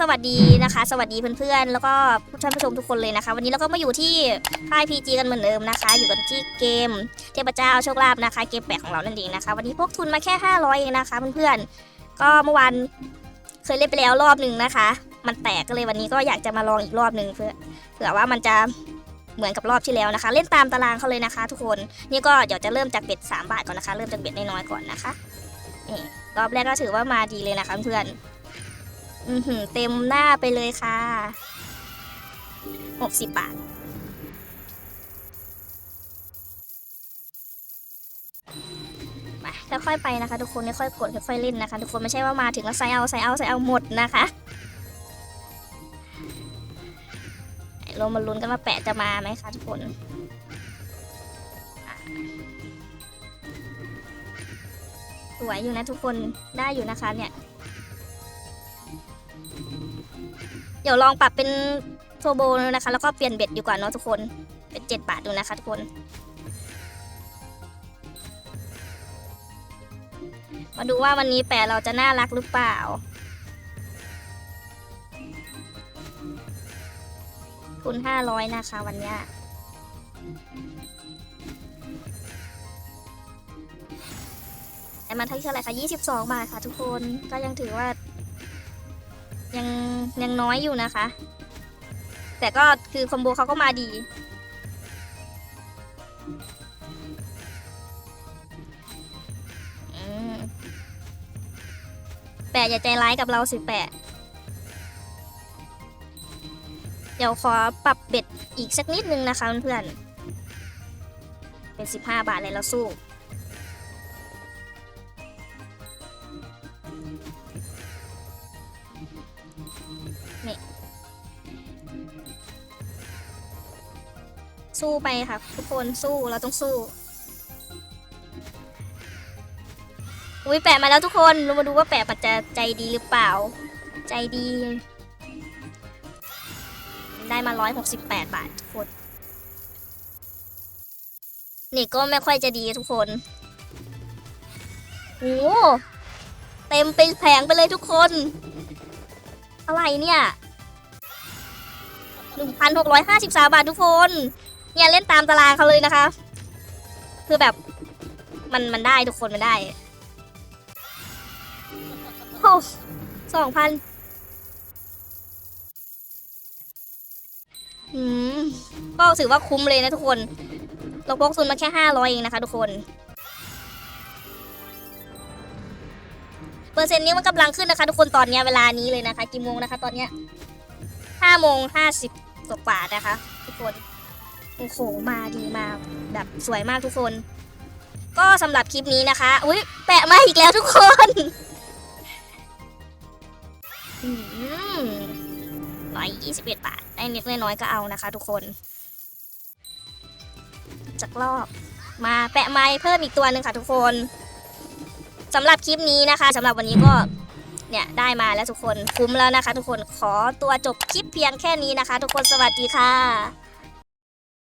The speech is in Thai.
สวัสดีนะคะ สวัสดีเพื่อนๆ แล้วก็ผู้ท่านผู้ชมทุกคนเลยนะคะ วันนี้เราก็มาอยู่ที่ค่าย PG กันเหมือนเดิมนะคะ อยู่กันที่เกมเทพเจ้าโชคลาภนะคะ เกมแปลกของเรานั่นเองนะคะ วันนี้พกทุนมาแค่ 500 เองนะคะเพื่อนๆ ก็เมื่อวานเคยเล่นไปแล้วรอบหนึ่งนะคะ มันแตกก็เลยวันนี้ก็อยากจะมาลองอีกรอบหนึ่งเพื่อเผื่อว่ามันจะเหมือนกับรอบที่แล้วนะคะ เล่นตามตารางเขาเลยนะคะ ทุกคนนี่ก็เดี๋ยวจะเริ่มจากเบ็ด3บาทก่อนนะคะ เริ่มจากเบ็ดน้อยๆก่อนนะคะนี่รอบแรกก็ถือว่ามาดีเลยนะคะเพื่อน อือหือเต็มหน้าไปเลยค่ะหกสิบบาท มาค่อยๆไปนะคะ ทุกคนค่อยๆกดค่อยๆเล่นนะคะ ทุกคนไม่ใช่ว่ามาถึงแล้วใส่เอาใส่เอาใส่เอาหมดนะคะเรามาลุ้นกันว่าแปะจะมาไหมคะทุกคนสวยอยู่นะทุกคนได้อยู่นะคะเนี่ย เดี๋ยวลองปรับเป็นโทโบนะคะ แล้วก็เปลี่ยนเบ็ดดีกว่าเนาะทุกคน เป็นเจ็ดบาทดูนะคะทุกคน มาดูว่าวันนี้แปะเราจะน่ารักหรือเปล่าทุนห้าร้อยนะคะวันนี้แต่มันที่เท่าไหร่คะยี่สิบสองบาทค่ะทุกคน ก็ยังถือว่า ยังยังน้อยอยู่นะคะ แต่ก็คือคอมโบเขาก็มาดี แปะอย่าใจร้ายกับเราสิแปะ เดี๋ยวขอปรับเบ็ดอีกสักนิดนึงนะคะเพื่อนๆเป็น15บาทเลยเราสู้ สู้ไปค่ะ ทุกคนสู้เราต้องสู้อุ้ยแปะมาแล้วทุกคนเรามาดูว่าแปะมันจะใจดีหรือเปล่า ใจดี ได้มา 168 บาททุกคนนี่ก็ไม่ค่อยจะดีทุกคนโอ้เต็มไปแผงไปเลยทุกคน อะไรเนี่ย 1,653 บาททุกคน เนี่ยเล่นตามตารางเขาเลยนะคะ คือแบบมันมันได้ทุกคนมันได้โอ้สองพันอืมก็ถือว่าคุ้มเลยนะทุกคนเราพกทุนมาแค่ห้าร้อยเองนะคะทุกคนเปอร์เซ็นต์นี้มันกำลังขึ้นนะคะทุกคนตอนนี้เวลานี้เลยนะคะกี่โมงนะคะ ตอนเนี้ยห้าโมงห้าสิบกว่านะคะ ทุกคน โอ้โหมาดีมาแบบสวยมากทุกคน ก็สำหรับคลิปนี้นะคะอุ้ยแปะมาอีกแล้วทุกคนร้อยยี่สิบเอ็ดบาทได้เล็กน้อยก็เอานะคะ ทุกคน จากรอบมาแปะไม้เพิ่มอีกตัวหนึ่งค่ะทุกคนสำหรับคลิปนี้นะคะสำหรับวันนี้ก็เนี่ยได้มาแล้วทุกคนคุ้มแล้วนะคะ ทุกคนขอตัวจบคลิปเพียงแค่นี้นะคะ ทุกคนสวัสดีค่ะ